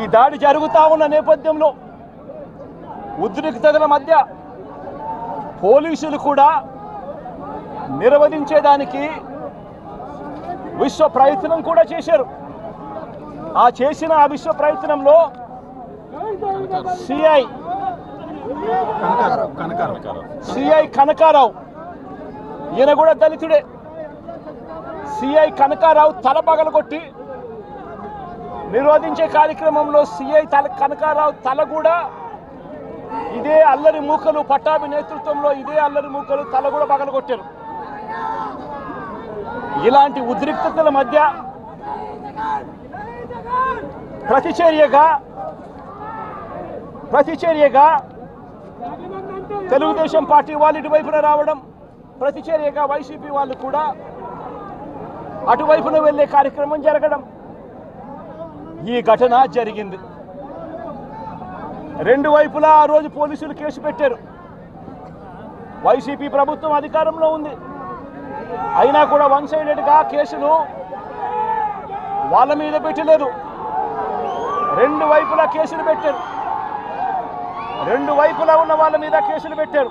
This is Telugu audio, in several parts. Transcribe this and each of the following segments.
ఈ దాడి జరుగుతా ఉన్న నేపథ్యంలో ఉద్రిక్తతల మధ్య పోలీసులు కూడా నిర్వహించేదానికి విశ్వ ప్రయత్నం కూడా చేశారు. ఆ చేసిన ఆ విశ్వ ప్రయత్నంలో సిఐ సిఐ కనకారావు ఈయన కూడా దళితుడే. సిఐ కనకారావు తల పగలగొట్టి నిరోధించే కార్యక్రమంలో సిఐ తల కనకారావు తల కూడా ఇదే అల్లరి మూకలు పట్టాభి నేతృత్వంలో ఇదే అల్లరి మూకలు తల కూడా పగలగొట్టారు. ఇలాంటి ఉద్రిక్తతల మధ్య ప్రతిచర్యగా ప్రతిచర్యగా తెలుగుదేశం పార్టీ వాళ్ళు ఇటువైపున రావడం ప్రతిచర్యగా వైసీపీ వాళ్ళు కూడా అటువైపున వెళ్ళే కార్యక్రమం జరగడం. ఈ ఘటన జరిగింది. రెండు వైపులా ఆ రోజు పోలీసులు కేసు పెట్టారు. వైసీపీ ప్రభుత్వం అధికారంలో ఉంది. అయినా కూడా వన్ సైడెడ్గా కేసులు వాళ్ళ మీద పెట్టలేదు. రెండు వైపులా కేసులు పెట్టారు. రెండు వైపులా ఉన్న వాళ్ళ మీద కేసులు పెట్టారు.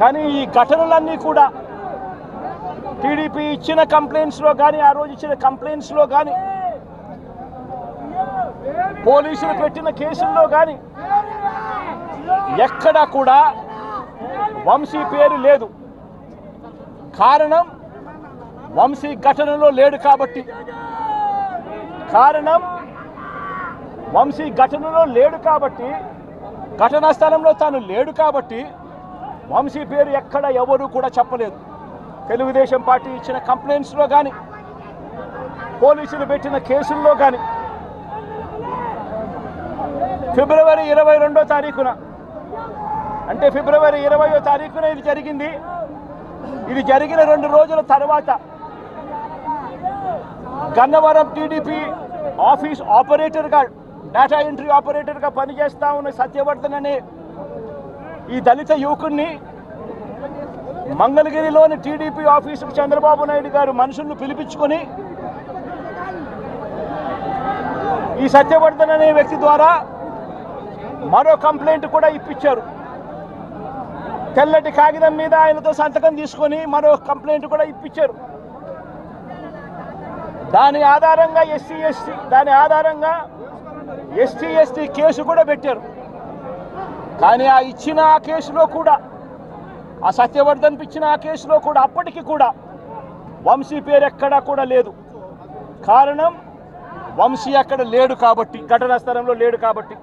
కానీ ఈ ఘటనలన్నీ కూడా టీడీపీ ఇచ్చిన కంప్లైంట్స్లో కానీ ఆ రోజు ఇచ్చిన కంప్లైంట్స్లో కానీ పోలీసులు పెట్టిన కేసుల్లో కానీ ఎక్కడా కూడా వంశీ పేరు లేదు. కారణం వంశీ ఘటనలో లేడు కాబట్టి. కారణం వంశీ ఘటనలో లేడు కాబట్టి ఘటనా స్థలంలో తాను లేడు కాబట్టి వంశీ పేరు ఎక్కడ ఎవరు కూడా చెప్పలేదు. తెలుగుదేశం పార్టీ ఇచ్చిన కంప్లైంట్స్లో కానీ పోలీసులు పెట్టిన కేసుల్లో కానీ ఫిబ్రవరి ఇరవై రెండో తారీఖున అంటే ఫిబ్రవరి ఇరవయో తారీఖున ఇది జరిగింది. ఇది జరిగిన రెండు రోజుల తర్వాత గన్నవరం టీడీపీ ఆఫీస్ ఆపరేటర్గా డేటా ఎంట్రీ ఆపరేటర్గా పనిచేస్తా ఉన్న సత్యవర్ధన్ అనే ఈ దళిత యువకుడిని మంగళగిరిలోని టీడీపీ ఆఫీసుకు చంద్రబాబు నాయుడు గారు మనుషులను పిలిపించుకొని ఈ సత్యవర్ధన్ అనే వ్యక్తి ద్వారా మరో కంప్లైంట్ కూడా ఇప్పించారు. తెల్లటి కాగితం మీద ఆయనతో సంతకం తీసుకొని మరో కంప్లైంట్ కూడా ఇప్పించారు. దాని ఆధారంగా ఎస్సీ ఎస్టీ దాని ఆధారంగా ఎస్టీ ఎస్టీ కేసు కూడా పెట్టారు. కానీ ఆ ఇచ్చిన ఆ కేసులో కూడా ఆ సత్యవర్ధన్ ఇచ్చిన ఆ కేసులో కూడా అప్పటికి కూడా వంశీ పేరు ఎక్కడా కూడా లేదు. కారణం వంశీ అక్కడ లేడు కాబట్టి ఘటనా స్థలంలో లేడు కాబట్టి.